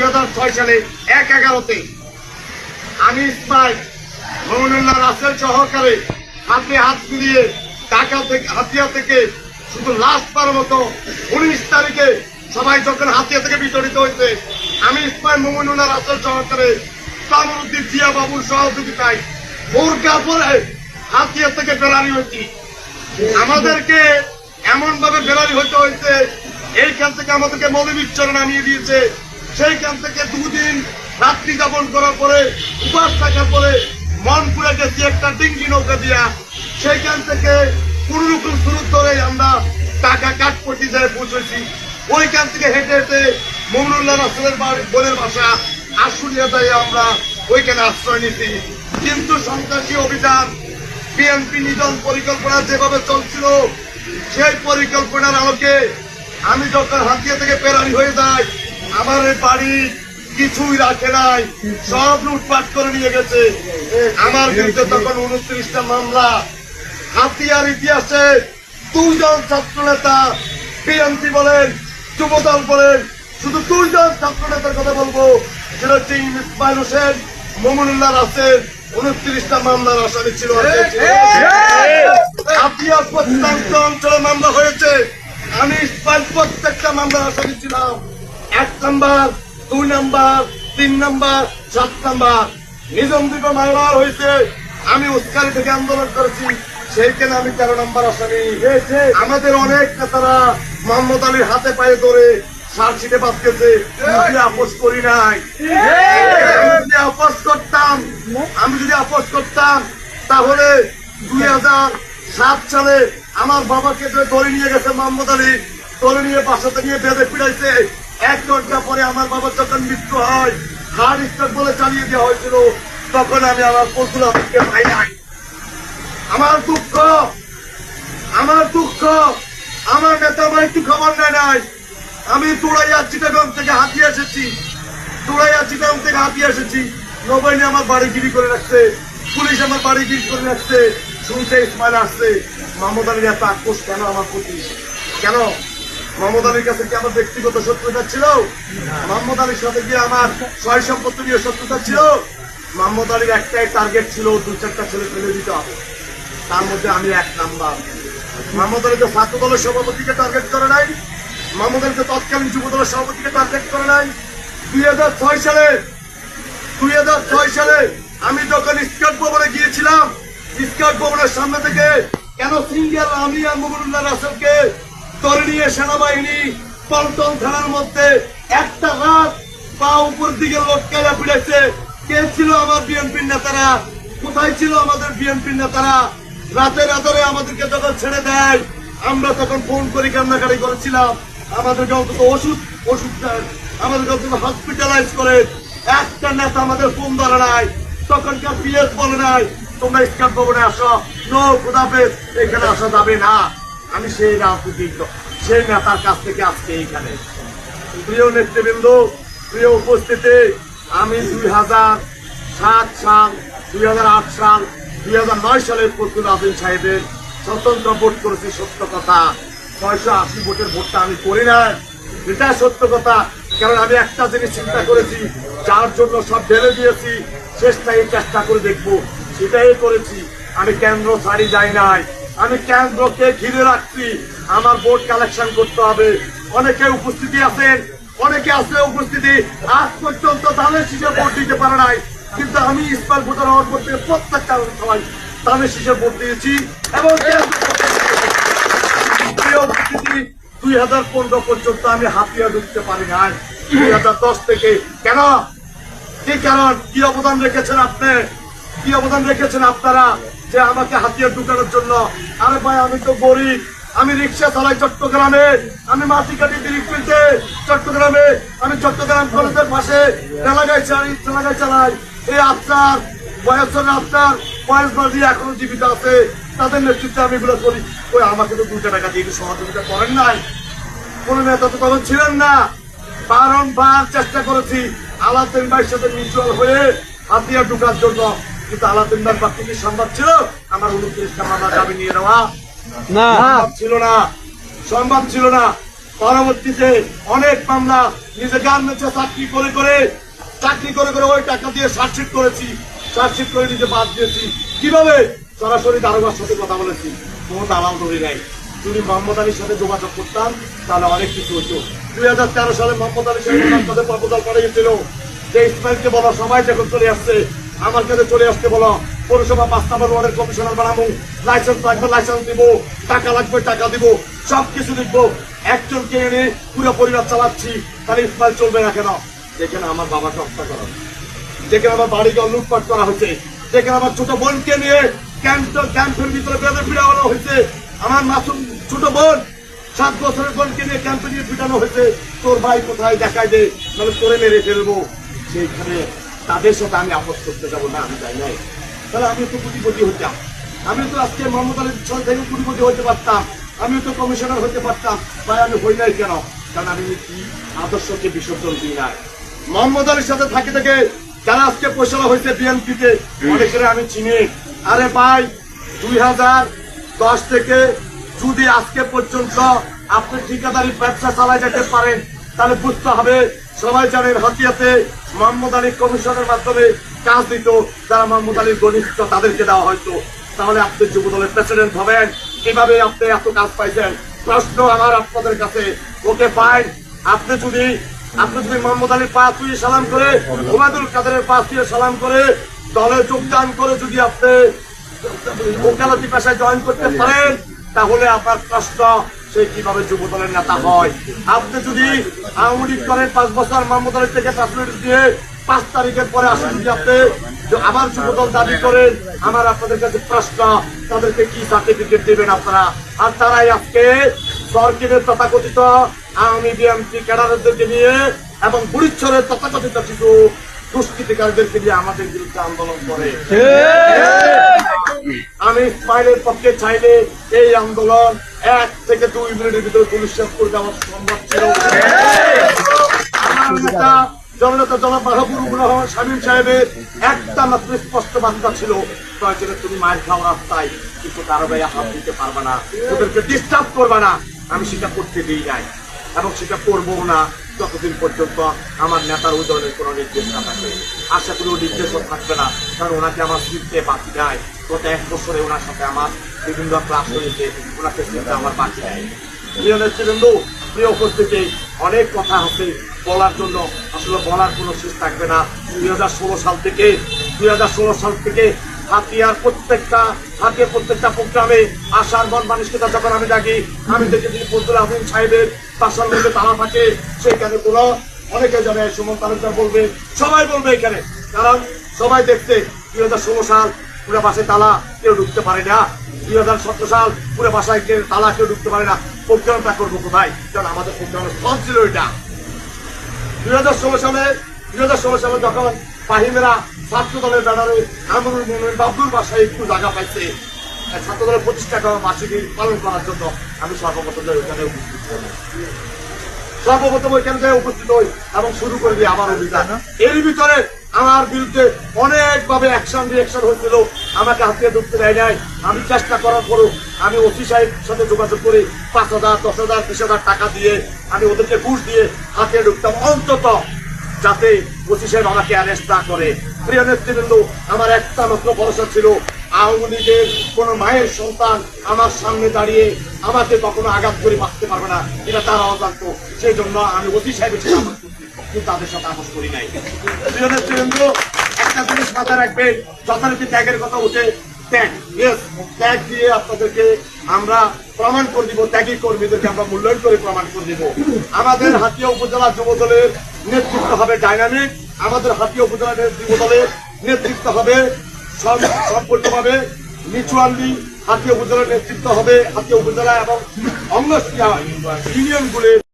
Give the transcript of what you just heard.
দুই হাজার ছয় সালে এক এগারোতে আমি ইসমাইল মমিনুল্লাহ রাসেল সহকারে হাতে হাত মিলিয়ে টাকা থেকে, হাতিয়া থেকে শুধু লাস্ট বার মতো উনিশ তারিখে সবাই যখন হাতিয়া থেকে বিতরিত হয়েছে আমি ইসমাইল মমিনুল্লাহ রাসেল সহকারে কামরুদ্দিন জিয়া বাবুর সহযোগিতায় বোরকা পরে হাতিয়া থেকে বেরানি হয়েছি। আমাদেরকে এমন ভাবে বেরারি হতে হয়েছে, এইখান থেকে আমাদেরকে মৌলবীচর নামিয়ে দিয়েছে। সেইখান থেকে দুদিন রাত্রি যাপন করার পরে, উপাস থাকার পরে মনপুরে গেছি একটা ডিঙ্গি নৌকা দিয়া। সেইখান থেকে কোন রকম শুরু ধরে আমরা টাকা কাঠপটি যায় পৌঁছেছি। ওইখান থেকে হেঁটে হেঁটে মমরুল্লাহ রাসুলের বাড়ি, বোনের বাসা, আশুলিয়া যায় আমরা ওইখানে আশ্রয় নিছি। কিন্তু সন্ত্রাসী অভিযান, বিএনপি নিধন পরিকল্পনা যেভাবে চলছিল, সেই পরিকল্পনার আলোকে আমি যখন হাতিয়া থেকে পেরানি হয়ে যাই আমার বাড়ি কিছুই রাখে নাই, সব লুটপাট করে নিয়ে গেছে। আমার বিরুদ্ধে তখন উনত্রিশটা মামলা, হাতিয়ার ইতিহাসে দুইজন ছাত্র নেতা বিএনপি বলেন, যুবদল বলেন, শুধু দুইজন ছাত্র নেতার কথা বলব, সেটা হচ্ছে ইসমাইল হোসেন, মমনুল্লাহ রাসেল, উনত্রিশটা মামলার আসামি ছিল হাতিয়ার প্রত্যন্ত অঞ্চলে মামলা হয়েছে, আমি প্রত্যেকটা মামলার আসামি ছিলাম। এক নাম্বার, দুই নাম্বার, তিন নাম্বার, সাত নাম্বার। নিজম দ্বীপে মামলার হয়েছে। আমি উস্কারি থেকে আন্দোলন করেছি। সেইখানে আমি তেরো নাম্বার আসামি আমাদের অনেক নেতারা মোহাম্মদ আলীর হাতে পায়ে ধরে সার্চিটে বাঁচতেছে আপোষ করি নাই। যদি আপোষ করতাম, আমি যদি আপোষ করতাম, তাহলে দুই হাজার সাত সালে আমার বাবাকে ধরে নিয়ে গেছে মোহাম্মদ আলী ধরে নিয়ে বাসাতে নিয়ে বেঁধে পিড়াইছে এক ঘণ্টা পরে আমার বাবার যখন মৃত্যু হয় হার্ট স্ট্রোক বলে চালিয়ে দেওয়া হয়েছিল, তখন আমি আমার পশুর আমাকে পাই নাই। আমার দুঃখ আমার দুঃখ, আমার নেতা আমার একটু খবর নেয় নাই। আমি তুড়াইয়া চিটাগং থেকে হাতিয়ে এসেছি তুড়াইয়া চিটাগং থেকে হাতিয়ে এসেছি। নবাইনে আমার বাড়ি গিরি করে রাখছে, পুলিশ আমার বাড়ি গিরি করে রাখছে শুনছে ইসমাইল আসছে। মাহমুদ আলীর এত আক্রোশ কেন আমার প্রতি? কেন? মোহাম্মদ আলীর কাছে কি আমার ব্যক্তিগত শত্রুতা ছিল? মোহাম্মদ আলীর সাথে কি আমার সয় সম্পত্তি নিয়ে শত্রুতা ছিল? মোহাম্মদ আলীর একটাই টার্গেট ছিল, দু চারটা ছেলে ফেলে দিতে হবে। তার মধ্যে আমি এক নাম্বার। মোহাম্মদ আলীকে ছাত্র দলের সভাপতিকে টার্গেট করে নাই। মোহাম্মদ আলীকে তৎকালীন যুব দলের সভাপতিকে টার্গেট করে নাই। দুই হাজার ছয় সালে, দুই হাজার ছয় সালে আমি যখন স্কাউট ভবনে গিয়েছিলাম স্কাউট ভবনের সামনে থেকে কেন সিঙ্গেল আমি আর মুবুল্লাহ রাসেলকে ধরে নিয়ে সেনাবাহিনী পল্টন থানার মধ্যে একটা রাত পা উপর দিকে লটকাইয়া পিড়াইছে কে ছিল আমার বিএনপির নেতারা? কোথায় ছিল আমাদের বিএনপির নেতারা? রাতের আধারে আমাদেরকে যখন ছেড়ে দেয়, আমরা তখন ফোন করে কান্নাকাটি করেছিলাম। আমাদেরকে অন্তত ওষুধ ওষুধ দেন। আমাদেরকে অন্তত হসপিটালাইজ করে। একটা নেতা আমাদের ফোন ধরে নাই। তখনকার পিএস বলে নাই, তোমরা স্কাপ ভবনে আসো। নো খুদাফেজ এখানে আসা যাবে না। আমি সেই রাজনীতিক সেই নেতার কাছ থেকে আজকে এইখানে প্রিয় নেতৃবৃন্দ, প্রিয় উপস্থিতি, আমি দুই হাজার সাত সাল, দুই হাজার আট সাল, দুই হাজার নয় সালে ফখরুল আজিম সাহেবের স্বতন্ত্র ভোট করেছি, সত্য কথা। ছয়শো আশি ভোটের ভোটটা আমি করি না এটা সত্য কথা, কারণ আমি একটা জিনিস চিন্তা করেছি, যার জন্য সব ঢেলে দিয়েছি শেষটাই চেষ্টা করে দেখব। সেটাই করেছি। আমি কেন্দ্র ছাড়ি যাই নাই। আমি কেন্দ্রকে ঘিরে রাখছি। আমার ভোট কালেকশন করতে হবে। অনেকে উপস্থিতি আছেন, অনেকে আছে উপস্থিতি। আজ পর্যন্ত ধানের শীষে ভোট দিতে পারে নাই। কিন্তু আমি ইসমাইল ভোটার হওয়ার পর থেকে প্রত্যেকটা সবাই ধানের শীষে ভোট দিয়েছি এবং দুই হাজার পনেরো পর্যন্ত আমি হাতিয়া ঢুকতে পারি নাই। দুই হাজার দশ থেকে। কেন? কি কারণ? কি অবদান রেখেছেন আপনি? কি অবদান রেখেছেন আপনারা? যে আমাকে হাতিয়ার ঢুকানোর জন্য। আরে ভাই, আমি তো গরিব। আমি রিক্সা চালাই চট্টগ্রামে। আমি মাটি কাটি বিরিকুলতে চট্টগ্রামে। আমি চট্টগ্রাম কলেজের পাশে তেলাগায় চালাই তেলাগায় চালাই। এই আপনার বয়সের আপনার বয়স বাজি এখনও জীবিত আছে। তাদের নেতৃত্বে আমি এগুলো করি। ওই আমাকে তো দুটো টাকা দিয়ে সহযোগিতা করেন নাই। কোন নেতা তো তখন ছিলেন না। বারংবার চেষ্টা করেছি আলাদিন ভাইয়ের সাথে মিউচুয়াল হয়ে হাতিয়া ঢুকার জন্য। কিন্তু আলাদিন বাকি কি সম্ভব ছিল? আমার উনত্রিশটা মামলা দাবি নিয়ে নেওয়া। না। ছিল না। সম্ভব ছিল না। পরবর্তীতে অনেক মামলা নিজে গার্মেন্টসে চাকরি করে করে চাকরি করে করে ওই টাকা দিয়ে সার্চিট করেছি। সার্চিট করে নিজে বাদ দিয়েছি। কীভাবে? সরাসরি দারোগার সাথে কথা বলেছি। কোনো দালাল ধরি নাই। যদি মোহাম্মদ আলীর সাথে যোগাযোগ করতাম তাহলে অনেক কিছু হতো। দুই হাজার তেরো সালে মোহাম্মদ আলীর সাথে ওনার সাথে প্রপোজাল করে গেছিল যে ইসমাইলকে বলো সবাই যখন চলে আসছে আমার কাছে চলে আসতে বলো। পৌরসভা পাঁচ নম্বর ওয়ার্ডের কমিশনার বানাবো। লাইসেন্স লাগবে, লাইসেন্স দিব টাকা লাগবে, টাকা দিব। সব কিছু লিখব একজনকে এনে পুরো পরিবার চালাচ্ছি। তাহলে ইসমাইল চলবে না কেন? যেখানে আমার বাবাকে হত্যা করা। যেখানে আমার বাড়িকে লুটপাট করা হয়েছে। যেখানে আমার ছোট বোনকে নিয়ে ক্যাম্প ক্যাম্পের ভিতরে বেঁধে ফিরানো হয়েছে। আমার মাসুম ছোট বোন সাত বছরের বোনকে নিয়ে ক্যাম্পে নিয়ে পিটানো হয়েছে। তোর ভাই কোথায় দেখায় দে মানে তোরে মেরে ফেলব। সেইখানে তাদের সাথে আমি আপোষ করতে যাব না, আমি যাই নাই। তাহলে আমি তো কোটিপতি হতাম আমি তো আজকে মোহাম্মদ ছয় থেকে কোটিপতি হতে পারতাম। আমি তো কমিশনার হতে পারতাম। ভাই, আমি হই নাই কেন? কারণ আমি কি আদর্শকে বিসর্জন দিই নাই? মোহাম্মদ আলীর সাথে থাকে থেকে যারা আজকে পয়সা হয়েছে বিএনপিতে, অনেকের আমি চিনি। আরে ভাই, দুই হাজার দশ থেকে যদি আজকে পর্যন্ত আপনি ঠিকাদারি ব্যবসা চালায় যেতে পারেন, তাহলে বুঝতে হবে, সবাই জানেন হাতিয়াতে মোহাম্মদ আলী কমিশনের মাধ্যমে কাজ দিত, যারা মোহাম্মদ আলীর ঘনিষ্ঠ, তাদেরকে দেওয়া হয়তো। তাহলে আপনি যুব দলের প্রেসিডেন্ট হবেন। কীভাবে আপনি এত কাজ পাইছেন? প্রশ্ন আমার আপনাদের কাছে। ওকে ফাইন আপনি যদি আপনি যদি মোহাম্মদ আলীর পা তুই সালাম করে, ওবায়দুল কাদেরের পা তুই সালাম করে, দলে যোগদান করে যদি আপনি ওকালতি পেশায় জয়েন করতে পারেন, তাহলে আপনার প্রশ্ন সে কীভাবে যুব দলের নেতা হয়? আপনি যদি আওয়ামী লীগ করেন, পাঁচ বছর মোহাম্মদ আলী থেকে ফ্যাসিলিটি দিয়ে পাঁচ তারিখের পরে আসেন যদি আপনি, যে আবার যুব দল দাবি করেন, আমার আপনাদের কাছে প্রশ্ন, তাদেরকে কি সার্টিফিকেট দেবেন আপনারা? আর তারাই আজকে সরকারের তথাকথিত আওয়ামী বিএমপি ক্যাডারদেরকে নিয়ে এবং বুড়িচ্ছরের তথাকথিত কিছু দুষ্কৃতিকারীদেরকে নিয়ে আমাদের বিরুদ্ধে আন্দোলন করে। আমি ইসমাইলের পক্ষে চাইলে এই আন্দোলন এক থেকে দুই মিনিটের ভিতরে পুলিশ শেষ দেওয়া সম্ভব ছিল। আমার স্পষ্ট বার্তা ছিল তুমি মায়ের রাস্তায়, কিন্তু হাত দিতে পারবে না, ওদেরকে ডিস্টার্ব করবে না। আমি সেটা করতে সেটা না। পর্যন্ত আমার নেতার ওই ধরনের কোনো নির্দেশ না আশা করি ও নির্দেশও থাকবে না, কারণ ওনাকে আমার শিখতে বাকি নাই। গত এক বছরে ওনার সাথে আমার বিভিন্ন ক্লাস হয়েছে ওনাকে স্মৃতিতে আমার বাকি নাই প্রিয় নেতৃবৃন্দ, প্রিয় উপস্থিতি, অনেক কথা আছে বলার জন্য। আসলে বলার কোনো শেষ থাকবে না। দুই হাজার ষোলো সাল থেকে, দুই হাজার ষোলো সাল থেকে হাতিয়ার প্রত্যেকটা হাতিয়ার প্রত্যেকটা প্রোগ্রামে আসার মন মানুষকে তা যখন আমি ডাকি আমি দেখেছি ফজলুল আহমিন সাহেবের বাসার মধ্যে তালা থাকে সেখানে কোনো অনেকে জানে সুমন তালুকদার বলবে, সবাই বলবে এখানে। কারণ সবাই দেখতে দুই হাজার ষোলো সাল পুরো বাসে তালা কেউ ঢুকতে পারে না। দুই হাজার সতেরো সাল পুরো বাসায় কেউ তালা কেউ ঢুকতে পারে না। প্রোগ্রামটা করব কোথায়? কারণ আমাদের প্রোগ্রামের ফল ছিল এটা। দুই হাজার ষোলো সালে, দুই হাজার ষোলো সালে যখন ফাহিমেরা ছাত্র দলের ব্যানারে আমরুল মোমেন বাবুর বাসায় একটু জায়গা পাইছে ছাত্র দলের প্রতিষ্ঠা করা বার্ষিকী পালন করার জন্য আমি সর্বপ্রথম যাই ওখানে উপস্থিত হই। সর্বপ্রথম ওইখানে উপস্থিত হই এবং শুরু করে দিই আমার অভিযান। এর ভিতরে আমার বিরুদ্ধে অনেকভাবে অ্যাকশন রিয়াকশন হয়েছিল। আমাকে হাতিয়ে ঢুকতে দেয় নাই। আমি চেষ্টা করার পরও আমি ওসি সাহেবের সাথে যোগাযোগ করে, পাঁচ হাজার, দশ হাজার, বিশ হাজার টাকা দিয়ে আমি ওদেরকে ঘুষ দিয়ে হাতিয়ে ঢুকতাম অন্তত, যাতে ওসি সাহেব আমাকে অ্যারেস্ট না করে। প্রিয় নেতৃবৃন্দ, আমার একটা মাত্র ভরসা ছিল, আওয়ামী লীগের কোন মায়ের সন্তান আমার সামনে দাঁড়িয়ে আমাকে কখনো আঘাত করে মারতে পারবে না। এটা তারাও জানতো সেই জন্য আমি ওসি সাহেবের তাদের সাথে আপোষ করি নাই। নেতৃবৃন্দ একটা জিনিস রাখবেন, যথারীতি ত্যাগের কথা উঠে ত্যাগ দিয়ে আপনাদেরকে আমরা প্রমাণ করে দিব, ত্যাগী কর্মীদেরকে আমরা মূল্যায়ন করে প্রমাণ করে দিব। আমাদের হাতিয়া উপজেলা যুব দলের নেতৃত্ব হবে ডাইনামিক আমাদের হাতিয়া উপজেলা যুব দলের নেতৃত্ব হবে সম- সম্পূর্ণভাবে মিউচুয়ালি হাতিয়া উপজেলার নেতৃত্ব হবে হাতিয়া উপজেলা এবং অঙ্গ ইউনিয়নগুলির